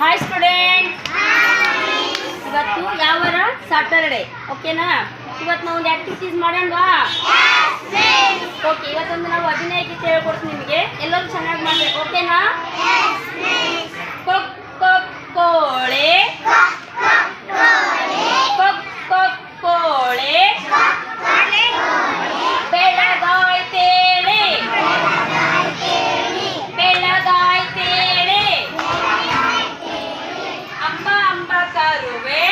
Hi student ಇವತ್ತು ಯಾವರ ವಾರ? ಸಾಟರ್ಡೆ ಓಕೆನಾ ಇವತ್ತು ನಾವು ಒಂದು ಆಕ್ಟಿವಿಟೀಸ್ ಮಾಡೋಣವಾ ಓಕೆ ಇವತ್ತೊಂದು ನಾವು ಅಭಿನಯ ಗೀತೆ ಹೇಳ್ಕೊಡ್ತೀನಿ ನಿಮಗೆ. ಎಲ್ಲರೂ ಚೆನ್ನಾಗಿ ಮಾಡಬೇಕು. ಓಕೆನಾ Tambacarubé.